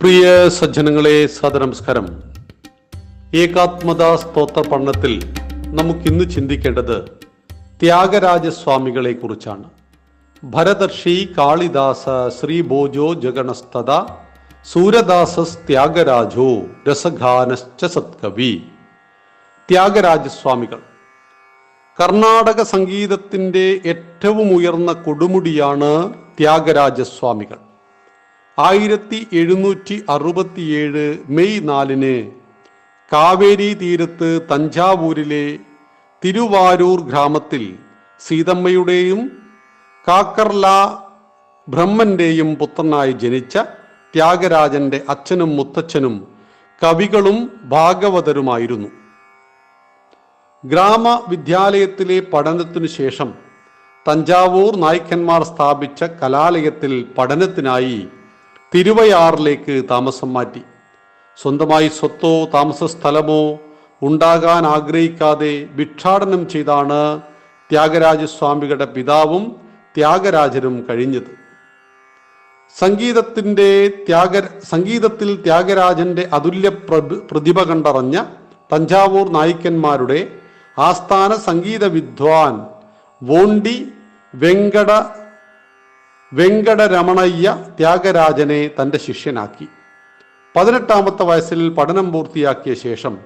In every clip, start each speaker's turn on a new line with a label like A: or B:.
A: പ്രിയ സജ്ജനങ്ങളെ സദനമസ്കാരം ഏകാത്മത സ്തോത്ര പഠനത്തിൽ നമുക്കിന്ന് ചിന്തിക്കേണ്ടത് ത്യാഗരാജസ്വാമികളെ കുറിച്ചാണ്. ഭരതർഷി കാളിദാസ ശ്രീ ബോജോ ജഗണസ്തത സൂരദാസസ് ത്യാഗരാജോ രസഗാനശ്ച സത്കവി. ത്യാഗരാജസ്വാമികൾ. കർണാടക സംഗീതത്തിന്റെ ഏറ്റവും ഉയർന്ന കൊടുമുടിയാണ് ത്യാഗരാജസ്വാമികൾ. ആയിരത്തി എഴുന്നൂറ്റി അറുപത്തിയേഴ് മെയ് നാലിന് കാവേരി തീരത്ത് തഞ്ചാവൂരിലെ തിരുവാരൂർ ഗ്രാമത്തിൽ സീതമ്മയുടെയും കാക്കർല ബ്രഹ്മന്റെയും പുത്രനായി ജനിച്ച ത്യാഗരാജന്റെ അച്ഛനും മുത്തച്ഛനും കവികളും ഭാഗവതരുമായിരുന്നു. ഗ്രാമ വിദ്യാലയത്തിലെ പഠനത്തിനു ശേഷം തഞ്ചാവൂർ നായ്ക്കന്മാർ സ്ഥാപിച്ച കലാലയത്തിൽ പഠനത്തിനായി തിരുവയാറിലേക്ക് താമസം മാറ്റി. സ്വന്തമായി സ്വത്തോ താമസ സ്ഥലമോ ഉണ്ടാകാൻ ആഗ്രഹിക്കാതെ ഭിക്ഷാടനം ചെയ്താണ് ത്യാഗരാജസ്വാമികളുടെ പിതാവും ത്യാഗരാജനും കഴിഞ്ഞത്. സംഗീതത്തിന്റെ ത്യാഗ സംഗീതത്തിൽ ത്യാഗരാജന്റെ അതുല്യ പ്രതിഭ കണ്ടറിഞ്ഞ തഞ്ചാവൂർ നായിക്കന്മാരുടെ ആസ്ഥാന സംഗീത വിദ്വാൻ വോണ്ടി വെങ്കട വെങ്കടരമണയ്യ ത്യാഗരാജനെ തന്റെ ശിഷ്യനാക്കി. പതിനെട്ടാമത്തെ വയസ്സിൽ പഠനം പൂർത്തിയാക്കിയ ശേഷം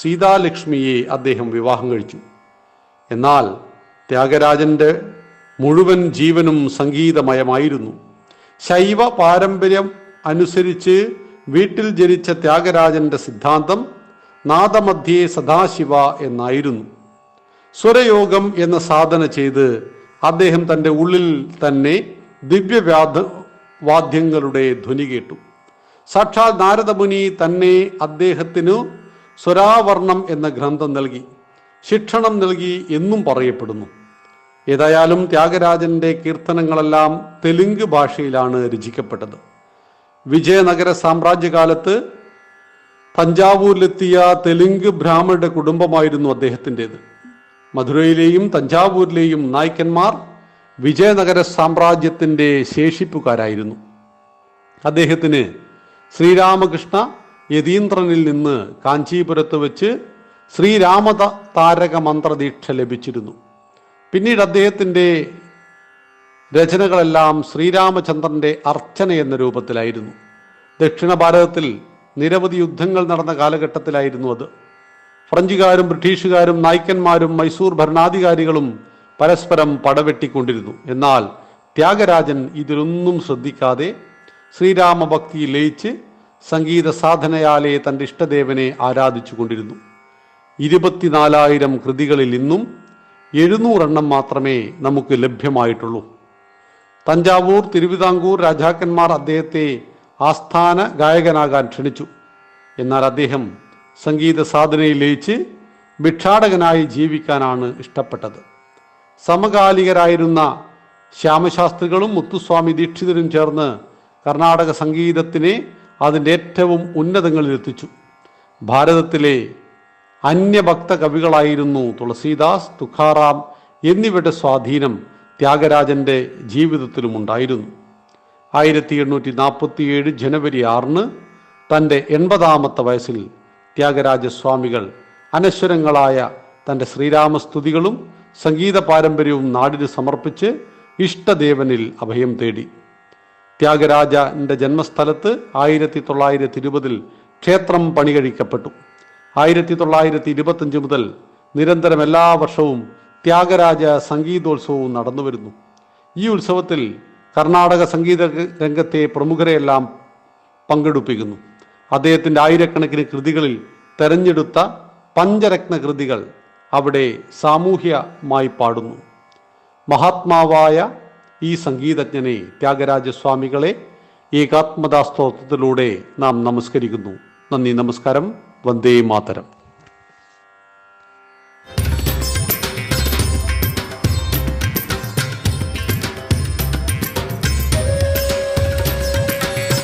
A: സീതാലക്ഷ്മിയെ അദ്ദേഹം വിവാഹം കഴിച്ചു. എന്നാൽ ത്യാഗരാജന്റെ മുഴുവൻ ജീവനും സംഗീതമയമായിരുന്നു. ശൈവ പാരമ്പര്യം അനുസരിച്ച് വീട്ടിൽ ജനിച്ച ത്യാഗരാജന്റെ സിദ്ധാന്തം നാദമധ്യേ സദാശിവ എന്നായിരുന്നു. സ്വരയോഗം എന്ന സാധന ചെയ്ത് അദ്ദേഹം തന്റെ ഉള്ളിൽ തന്നെ ദിവ്യവാദ വാദ്യങ്ങളുടെ ധ്വനി കേട്ടു. സാക്ഷാൽ നാരദമുനി തന്നെ അദ്ദേഹത്തിനു സ്വരാവർണം എന്ന ഗ്രന്ഥം നൽകി ശിക്ഷണം നൽകി എന്നും പറയപ്പെടുന്നു. ഏതായാലും ത്യാഗരാജന്റെ കീർത്തനങ്ങളെല്ലാം തെലുങ്ക് ഭാഷയിലാണ് രചിക്കപ്പെട്ടത്. വിജയനഗര സാമ്രാജ്യകാലത്ത് തഞ്ചാവൂരിലെത്തിയ തെലുങ്ക് ബ്രാഹ്മണരുടെ കുടുംബമായിരുന്നു അദ്ദേഹത്തിന്റെത്. മധുരയിലെയും തഞ്ചാവൂരിലെയും നായ്ക്കന്മാർ വിജയനഗര സാമ്രാജ്യത്തിന്റെ ശേഷിപ്പുകാരായിരുന്നു. അദ്ദേഹത്തിന് ശ്രീരാമകൃഷ്ണ യതീന്ദ്രനിൽ നിന്ന് കാഞ്ചീപുരത്ത് വെച്ച് ശ്രീരാമ താരക മന്ത്രദീക്ഷ ലഭിച്ചിരുന്നു. പിന്നീട് അദ്ദേഹത്തിന്റെ രചനകളെല്ലാം ശ്രീരാമചന്ദ്രന്റെ അർച്ചന എന്ന രൂപത്തിലായിരുന്നു. ദക്ഷിണ ഭാരതത്തിൽ നിരവധി യുദ്ധങ്ങൾ നടന്ന കാലഘട്ടത്തിലായിരുന്നു അത്. ഫ്രഞ്ചുകാരും ബ്രിട്ടീഷുകാരും നായ്ക്കന്മാരും മൈസൂർ ഭരണാധികാരികളും പരസ്പരം പടവെട്ടിക്കൊണ്ടിരുന്നു. എന്നാൽ ത്യാഗരാജൻ ഇതിലൊന്നും ശ്രദ്ധിക്കാതെ ശ്രീരാമഭക്തിയിൽ ലയിച്ച് സംഗീത സാധനയാലെ തന്റെ ഇഷ്ടദേവനെ ആരാധിച്ചു കൊണ്ടിരുന്നു ഇരുപത്തിനാലായിരം കൃതികളിൽ ഇന്നും എഴുന്നൂറെണ്ണം മാത്രമേ നമുക്ക് ലഭ്യമായിട്ടുള്ളൂ. തഞ്ചാവൂർ തിരുവിതാംകൂർ രാജാക്കന്മാർ അദ്ദേഹത്തെ ആസ്ഥാന ഗായകനാകാൻ ക്ഷണിച്ചു. എന്നാൽ അദ്ദേഹം സംഗീത സാധനയിൽ ലയിച്ച് ഭിക്ഷാടകനായി ജീവിക്കാനാണ് ഇഷ്ടപ്പെട്ടത്. സമകാലികരായിരുന്ന ശ്യാമശാസ്ത്രികളും മുത്തുസ്വാമി ദീക്ഷിതരും ചേർന്ന് കർണാടക സംഗീതത്തിനെ അതിന്റെ ഏറ്റവും ഉന്നതങ്ങളിൽ എത്തിച്ചു ഭാരതത്തിലെ അന്യഭക്ത കവികളായിരുന്നു തുളസീദാസ് തുഖാറാം എന്നിവരുടെ സ്വാധീനം ത്യാഗരാജന്റെ ജീവിതത്തിലും ഉണ്ടായിരുന്നു ആയിരത്തി എണ്ണൂറ്റി നാൽപ്പത്തിയേഴ് ജനുവരി ആറിന് തന്റെ എൺപതാമത്തെ വയസ്സിൽ ത്യാഗരാജസ്വാമികൾ അനശ്വരങ്ങളായ തന്റെ ശ്രീരാമസ്തുതികളും സംഗീത പാരമ്പര്യവും നാടിന് സമർപ്പിച്ച് ഇഷ്ടദേവനിൽ അഭയം തേടി. ത്യാഗരാജന്റെ ജന്മസ്ഥലത്ത് ആയിരത്തി തൊള്ളായിരത്തി ഇരുപതിൽ ക്ഷേത്രം പണികഴിക്കപ്പെട്ടു. ആയിരത്തി തൊള്ളായിരത്തി ഇരുപത്തഞ്ച് മുതൽ നിരന്തരം എല്ലാ വർഷവും ത്യാഗരാജ സംഗീതോത്സവവും നടന്നുവരുന്നു. ഈ ഉത്സവത്തിൽ കർണാടക സംഗീത രംഗത്തെ പ്രമുഖരെയെല്ലാം പങ്കെടുപ്പിക്കുന്നു. അദ്ദേഹത്തിന്റെ ആയിരക്കണക്കിന് കൃതികളിൽ തെരഞ്ഞെടുത്ത പഞ്ചരത്ന കൃതികൾ അവിടെ സാമൂഹ്യമായി പാടുന്നു. മഹാത്മാവായ ഈ സംഗീതജ്ഞനെ ത്യാഗരാജസ്വാമികളെ ഏകാത്മതാസ്തോത്രത്തിലൂടെ നാം നമസ്കരിക്കുന്നു. നന്ദി നമസ്കാരം. വന്ദേ മാതരം.